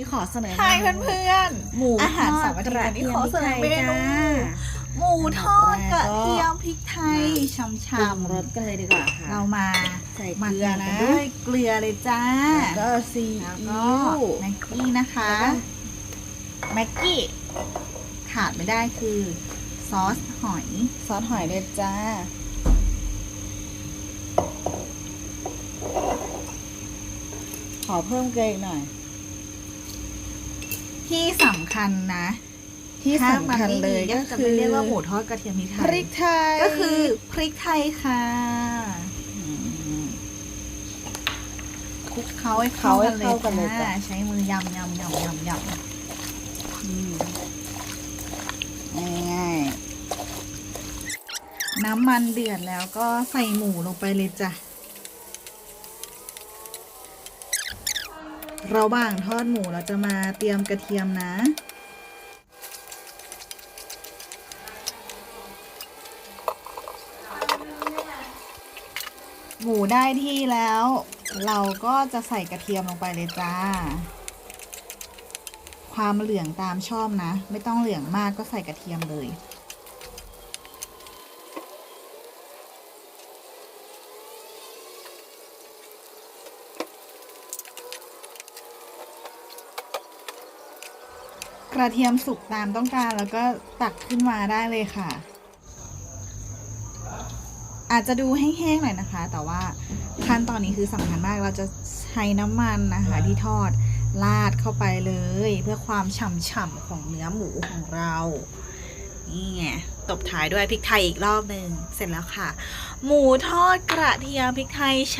นี่ขอเสนอใช่เพื่อนๆหมูอาหารทอสาดมอากทิตย์ระอันนี้เทียมขอพริกเสนไทอยเมนูจ้าหมูทอดกระแล้วก็เทียมพริกไทยช่ปรุงำรสกันเลยดีกว่าๆค่ะเรามาใส่หมักเกลือนะกันด้วยเกลือเลยจ้าแล้วก็ซีแล้วอิ๊ก็วแม็กกี้นะคะแล้วก็แม็กกี้ขาดไม่ได้คือ ซอสหอย ซอสหอยเลยจ้าขอเพิ่มเกลืออีกหน่อย ที่สำคัญนะที่สำคัญเลยถ้าก็มันไม่มีจะคืไม่อเรียกว่าหมูทอดกระเทียมพริกไทพยริกไทยก็คือพริกไทยค่ะมคลุกเคล้าให้เข้ากันเลยเข้ากันเลยจ้าจ้ะใช้มือยำยำยำยำยอืมง่ายำน้ำมันเดือดแล้วก็ใส่หมูลงไปเลยจ้ะ ระหว่างทอดหมูเราจะมาเตรียมกระเทียมนะ หมูได้ที่แล้ว เราก็จะใส่กระเทียมลงไปเลยจ้า ความเหลืองตามชอบนะ ไม่ต้องเหลืองมากก็ใส่กระเทียมเลย กระเทียมสุกตามต้องการแล้วก็ตักขึ้นมาได้เลยค่ะ อาจจะดูแห้งๆหน่อยนะคะ แต่ว่าขั้นตอนนี้คือสำคัญมากเราจะใช้น้ำมันนะคะ ที่ทอดราดเข้าไปเลย เพื่อความฉ่ำๆของเนื้อหมูของเรานี่ไงตบท้ายด้วยพริกไทยอีกรอบหนึ่งเสร็จแล้วค่ะ หมูทอดกระเทียมพริกไทยชา